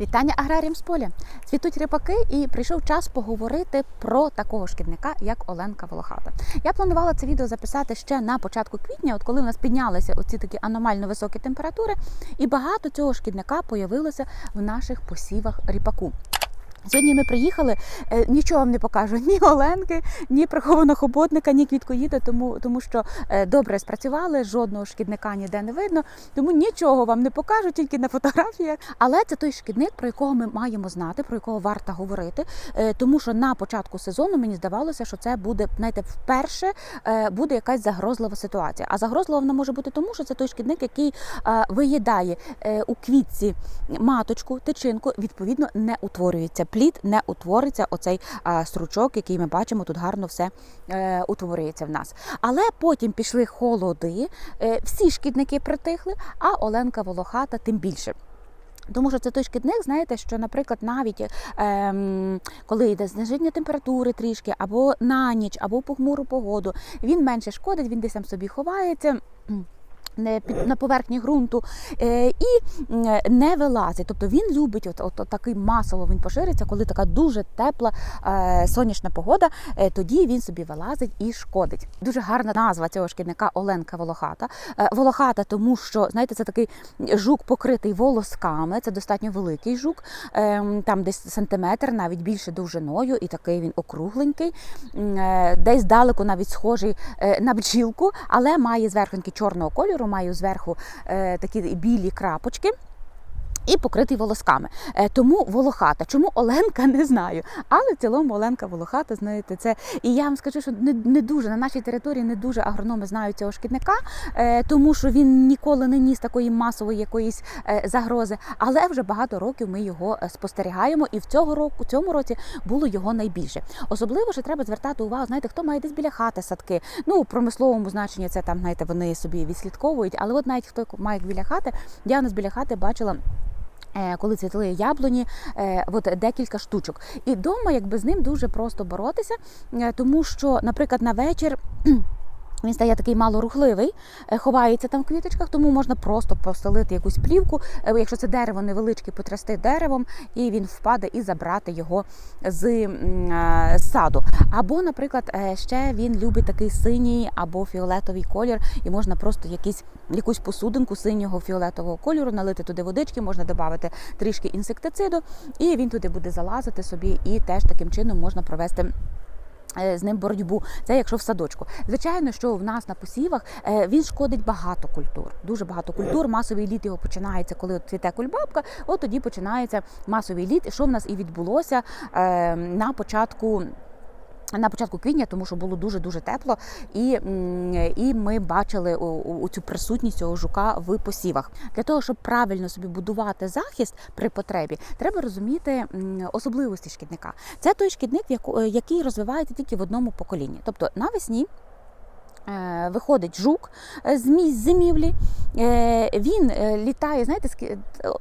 Вітання аграріям з поля. Цвітуть ріпаки, і прийшов час поговорити про такого шкідника, як Оленка Волохата. Я планувала це відео записати ще на початку квітня, от коли у нас піднялися оці такі аномально високі температури, і багато цього шкідника появилося в наших посівах ріпаку. Сьогодні ми приїхали, е, нічого вам не покажу, ні Оленки, ні прихованого хоботника, ні квіткоїда, тому, тому що е, добре спрацювали, жодного шкідника ніде не видно, тому нічого вам не покажу, тільки на фотографіях. Але це той шкідник, про якого ми маємо знати, про якого варто говорити. е, Тому що на початку сезону мені здавалося, що це буде, знаєте, вперше буде якась загрозлива ситуація. А загрозлива вона може бути тому, що це той шкідник, який виїдає у квітці маточку, тичинку, відповідно, не утворюється плід, не утвориться оцей стручок, який ми бачимо, тут гарно все е, утворюється в нас. Але потім пішли холоди, е, всі шкідники притихли, а Оленка Волохата тим більше. Тому що це той шкідник, знаєте, що, наприклад, навіть ем, коли йде зниження температури трішки, або на ніч, або похмуру погоду, він менше шкодить, він десь там собі ховається. На поверхні ґрунту е, і не вилазить. Тобто він любить от, от, от такий масово він пошириться, коли така дуже тепла е, сонячна погода. Е, тоді він собі вилазить і шкодить. Дуже гарна назва цього шкідника Оленка Волохата. Волохата, тому що знаєте, це такий жук покритий волосками. Це достатньо великий жук, е, там десь сантиметр, навіть більше довжиною, і такий він округленький, десь далеко навіть схожий на бджілку, але має зверхоньки чорного кольору, має зверху е, такі білі крапочки. І покритий волосками. Е, Тому волохата. Чому Оленка не знаю. Але в цілому Оленка волохата, знаєте, це. І я вам скажу, що не, не дуже на нашій території не дуже агрономи знають цього шкідника, е, тому що він ніколи не ніс такої масової якоїсь е, загрози. Але вже багато років ми його спостерігаємо, і в цього року, в цьому році було його найбільше. Особливо що треба звертати увагу, знаєте, хто має десь біля хати садки. Ну, у промисловому значенні це там, знаєте, вони собі відслідковують. Але от навіть хто має біля хати, я у нас біля хати бачила. Е, Коли цвітли яблуні, е, от декілька штучок, і вдома якби з ним дуже просто боротися, е, тому що, наприклад, на вечір. Він стає такий малорухливий, е, ховається там в квіточках, тому можна просто постелити якусь плівку. е, Якщо це дерево невеличке, потрясти деревом, і він впаде і забрати його з е, саду. Або, наприклад, ще він любить такий синій або фіолетовий колір, і можна просто якісь, якусь посудинку синього фіолетового кольору, налити туди водички, можна додати трішки інсектициду, і він туди буде залазити собі, і теж таким чином можна провести. Е, З ним боротьбу, це якщо в садочку. Звичайно, що в нас на посівах е, він шкодить багато культур. Дуже багато культур. Масовий літ його починається, коли от цвіте кульбабка. От тоді починається масовий літ. Що в нас і відбулося е, на початку. На початку квітня, тому що було дуже дуже тепло, і, і ми бачили цю присутність цього жука в посівах. Для того щоб правильно собі будувати захист при потребі, треба розуміти особливості шкідника. Це той шкідник, який розвивається тільки в одному поколінні. Тобто навесні. Е, Виходить жук е, з місць зимівлі, Е, він літає, знаєте,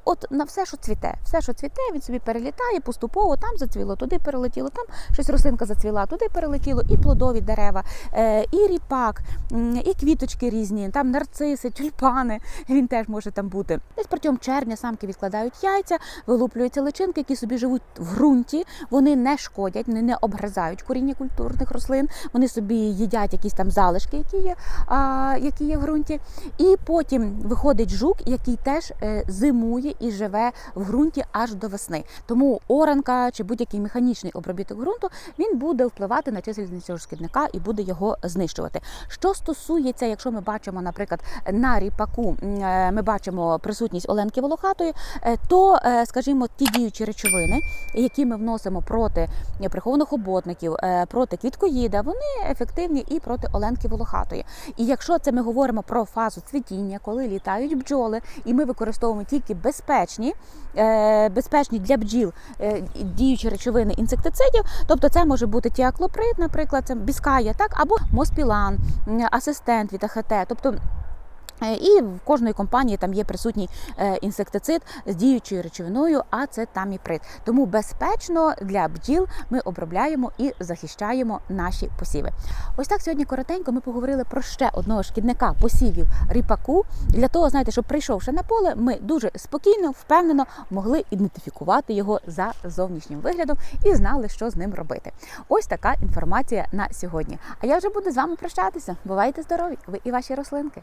от на все, що цвіте. Все, що цвіте, він собі перелітає поступово, там зацвіло, туди перелетіло, там щось рослинка зацвіла, туди перелетіло, і плодові дерева, і ріпак, і квіточки різні, там нарциси, тюльпани. Він теж може там бути. Десь протягом червня самки відкладають яйця, вилуплюються личинки, які собі живуть в ґрунті. Вони не шкодять, вони не обгризають коріння культурних рослин. Вони собі їдять якісь там залишки, які є, а, які є в ґрунті. І потім виходить жук, який теж е, зимує і живе в ґрунті аж до весни. Тому оранка чи будь-який механічний обробіток ґрунту він буде впливати на чисельність цього шкідника і буде його знищувати. Що стосується, якщо ми бачимо, наприклад, на ріпаку е, ми бачимо присутність Оленки Волохатої, е, то, скажімо, ті діючі речовини, які ми вносимо проти прихованих оботників, проти квіткоїда, вони ефективні і проти Оленки Волохатої. І якщо це ми говоримо про фазу цвітіння, коли літають бджоли, і ми використовуємо тільки безпечні, е, безпечні для бджіл е, діючі речовини інсектицидів, тобто це може бути тіаклоприд, наприклад, це біская, так, або моспілан, асистент від АХТ, тобто І в кожної компанії там є присутній е, інсектицид з діючою речовиною, а це таміприд. Тому безпечно для бджіл ми обробляємо і захищаємо наші посіви. Ось так сьогодні коротенько ми поговорили про ще одного шкідника посівів ріпаку. Для того, знаєте, щоб прийшовши на поле, ми дуже спокійно, впевнено могли ідентифікувати його за зовнішнім виглядом і знали, що з ним робити. Ось така інформація на сьогодні. А я вже буду з вами прощатися. Бувайте здорові! Ви і ваші рослинки.